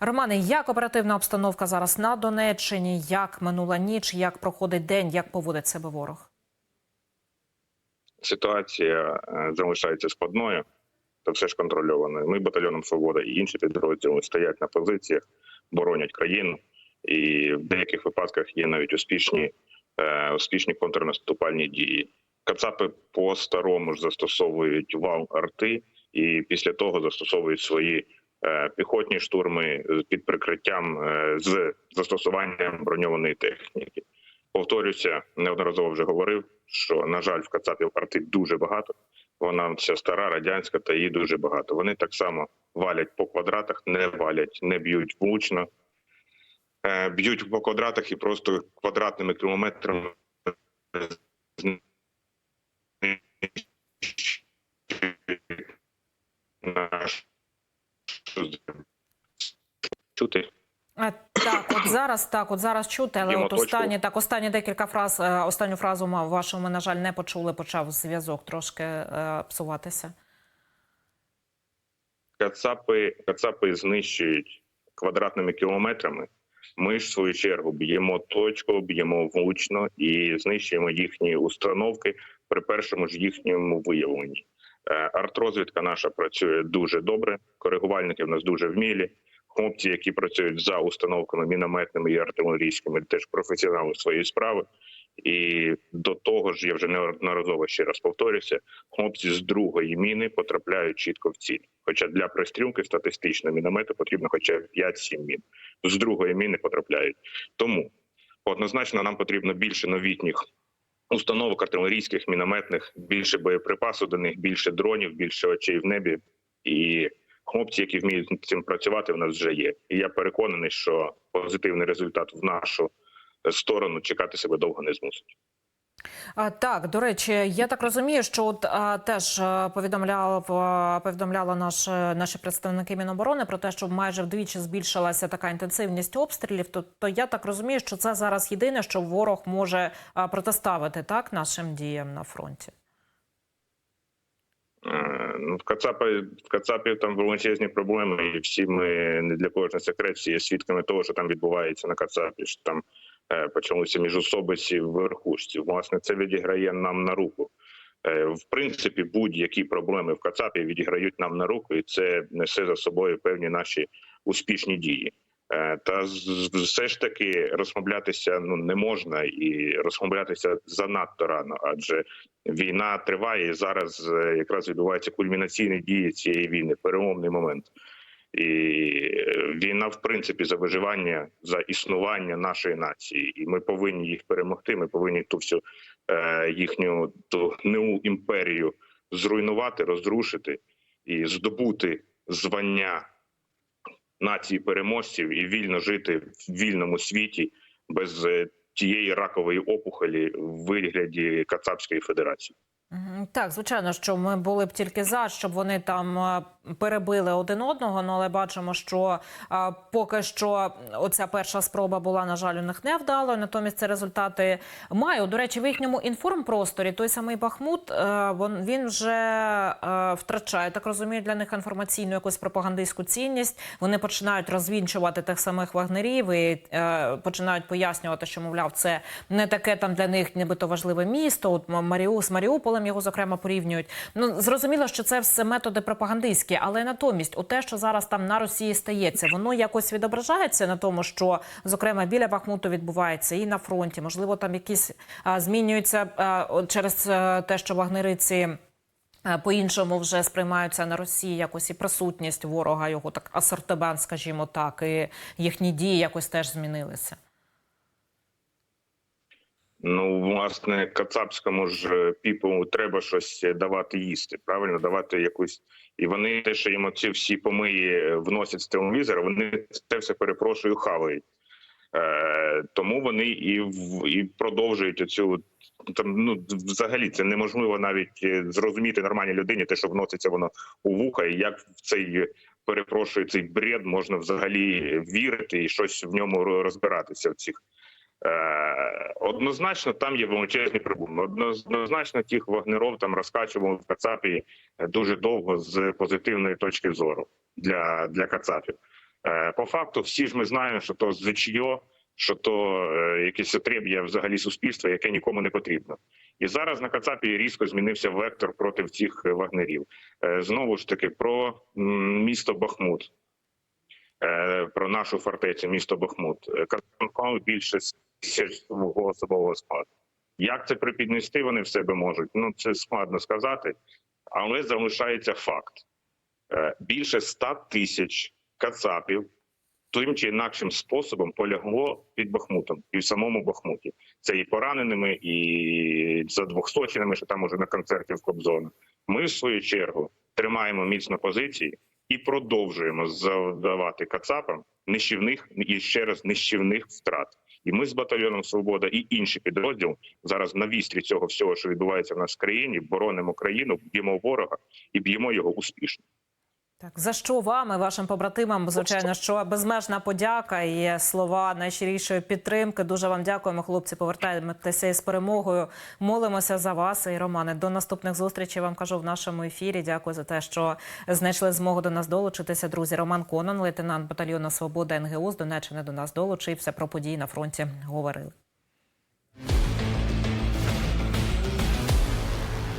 Романе, як оперативна обстановка зараз на Донеччині? Як минула ніч? Як проходить день? Як поводить себе ворог? Ситуація е, залишається складною та все ж контрольованою. Ми батальйоном Свобода і інші підрозділи стоять на позиціях, боронять країну, і в деяких випадках є навіть успішні, е, успішні контрнаступальні дії. Кацапи по старому ж застосовують вал арти, і після того застосовують свої піхотні штурми під прикриттям е, з застосуванням броньованої техніки. Повторюся, неодноразово вже говорив, що на жаль, в Кацапів арти дуже багато. Вона вся стара, радянська, та її дуже багато. Вони так само валять по квадратах, не валять, не б'ють влучно, е, б'ють по квадратах і просто квадратними кілометрами землю. Чути. Так, от зараз так, от зараз чути, але Діма, от останні так, останні декілька фраз, е, останню фразу вашу ми, на жаль, не почули. Почав зв'язок трошки е, псуватися. Кацапи, кацапи знищують квадратними кілометрами. Ми ж в свою чергу б'ємо точку, б'ємо влучно і знищуємо їхні установки при першому ж їхньому виявленні. Е, Артрозвідка наша працює дуже добре. Коригувальники в нас дуже вмілі. Хлопці, які працюють за установками мінометними і артилерійськими, теж професіонали своєї справи. І до того ж, я вже неодноразово ще раз повторюся, хлопці з другої міни потрапляють чітко в ціль. Хоча для пристрілки статистично міномету потрібно хоча б 5-7 мін. З другої міни потрапляють. Тому однозначно нам потрібно більше новітніх установок артилерійських, мінометних, більше боєприпасу до них, більше дронів, більше очей в небі. І хлопці, які вміють над цим працювати, в нас вже є. І я переконаний, що позитивний результат в нашу сторону чекати себе довго не змусить. Так, до речі, я так розумію, що от а, теж повідомляв повідомляла наш, е, наші представники Міноборони про те, що майже вдвічі збільшилася така інтенсивність обстрілів. То, то я так розумію, що це зараз єдине, що ворог може протиставити так нашим діям на фронті. Ну, в Кацапі, в Кацапі там величезні проблеми, і всі ми не для кожної секреції є свідками того, що там відбувається на Кацапі. Що там е, почалися міжособиці в верхушці. Власне, це відіграє нам на руку. Е, в принципі, будь-які проблеми в Кацапі відіграють нам на руку, і це несе за собою певні наші успішні дії. Е, Та все ж таки розмовлятися ну не можна і розмовлятися занадто рано, адже війна триває і зараз е, якраз відбуваються кульмінаційні дії цієї війни, переломний момент. І е, війна, в принципі, за виживання, за існування нашої нації, і ми повинні їх перемогти. Ми повинні ту всю е, їхню ту неу імперію зруйнувати, розрушити і здобути звання нації переможців і вільно жити в вільному світі без е, тієї ракової опухолі в вигляді Кацапської Федерації. Так, звичайно, що ми були б тільки за, щоб вони там е, перебили один одного. Ну але бачимо, що е, поки що оця перша спроба була, на жаль, у них невдалою. Натомість це результати маю. До речі, в їхньому інформпросторі той самий Бахмут е, він вже втрачає так розумію для них інформаційну якусь пропагандистську цінність. Вони починають розвінчувати тих самих вагнерів і починають пояснювати, що мовляв, це не таке там для них, нібито важливе місто. От Маріу з Маріуполем його зокрема порівнюють. Ну зрозуміло, що це все методи пропагандистські, але натомість, у те, що зараз там на Росії стається, воно якось відображається на тому, що зокрема біля Бахмуту відбувається і на фронті. Можливо, там якісь а, змінюються а, через а, те, що вагнериці. е, По-іншому вже сприймаються на Росії якось і присутність ворога, його так асортимент, скажімо так, і їхні дії якось теж змінилися. Ну, власне, кацапському ж е, піпу треба щось давати їсти, правильно давати якусь. І вони те, що їм оці всі помиї е, вносять з телевізора, вони це все перепрошую, хавають. Е, тому вони і і продовжують оцю там. Ну взагалі це неможливо навіть е, зрозуміти нормальній людині, те, що вноситься воно у вуха, і як в цей е, перепрошую цей бред можна взагалі вірити і щось в ньому розбиратися в цих. Е, Однозначно, там є величезні проблеми. Однозначно, тих вагнеров там розкачували в Кацапі дуже довго з позитивної точки зору для, для Кацапів. Е, По факту, всі ж ми знаємо, що то звичайо, що то е, якесь отреб'я взагалі суспільства, яке нікому не потрібно. І зараз на Кацапі різко змінився вектор проти цих е, вагнерів. Е, Знову ж таки, про місто Бахмут, Е, про нашу фортецю, місто Бахмут. Е, більше особового складу. Як це припіднести вони в себе можуть? Ну це складно сказати, але залишається факт: Е, більше ста тисяч кацапів тим чи інакшим способом полягло під Бахмутом і в самому Бахмуті. Це і пораненими, і за двохсоченими, що там уже на концерті в Кобзона. Ми, в свою чергу, тримаємо міцно позиції і продовжуємо завдавати кацапам нищівних і ще раз нищівних втрат. І ми з батальйоном Свобода і інші підрозділи зараз на вістрі цього всього, що відбувається в нас в країні, боронимо країну, б'ємо ворога і б'ємо його успішно. Так, за що вам і вашим побратимам, звичайно, що безмежна подяка і слова найщирішої підтримки. Дуже вам дякуємо, хлопці. Повертаємося із перемогою. Молимося за вас і Романе. До наступних зустрічей вам кажу в нашому ефірі. Дякую за те, що знайшли змогу до нас долучитися. Друзі, Роман Конон, лейтенант батальйону Свобода НГУ з Донеччини до нас долучився. Про події на фронті говорили.